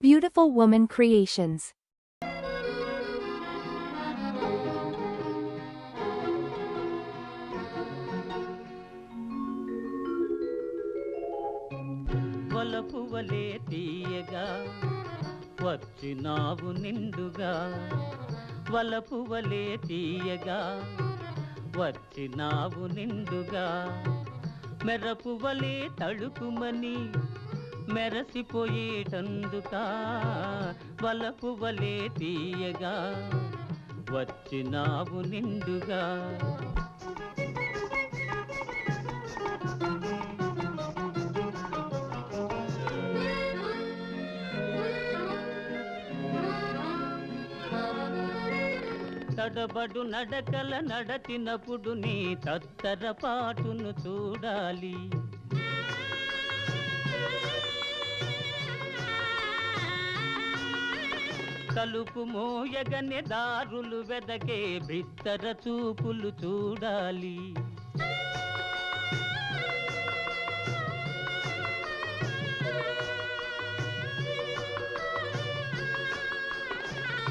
Beautiful Woman Creations. వలపువలే తీయగా వచ్చినావు నిండుగా వలపువలే తీయగా వచ్చినావు నిండుగా మెరపువలే తడుకుమని మెరసిపోయేటందుక వలపు వలే తీయగా వచ్చినావు నిండుగా. తడబడు నడకల నడచినప్పుడు నీ తత్తర పాటును చూడాలి. తలుపు మోయగనే దారులు వెదకే బిత్తర చూపులు చూడాలి.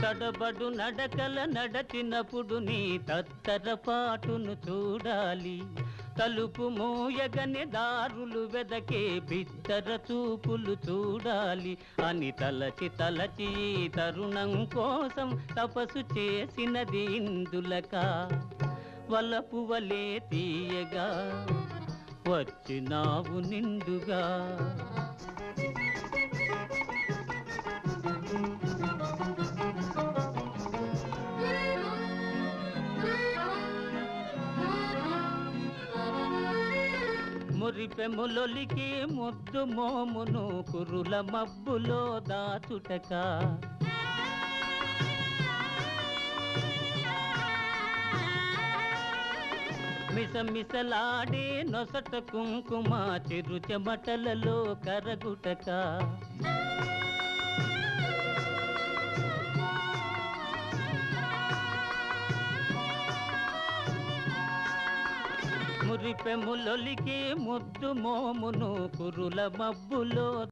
తడబడు నడకల నడచినప్పుడు నీ తత్తర పాటును చూడాలి. తలుపు మూయగనే దారులు వెదకే బిత్తర చూపులు చూడాలి. అని తలచి తలచి తరుణం కోసం తపస్సు చేసినది ఇందులక. వలపు వలే తీయగా వచ్చినావు నిండుగా. మురిపెములొలికి ముద్దు మోమును కురుల మబ్బులో దాచుటక. మిసమిసలాడే నొసట కుంకుమ చిరు చెమటలలో కరగుటక. ముద్దు మోమును కురుల మబ్బులో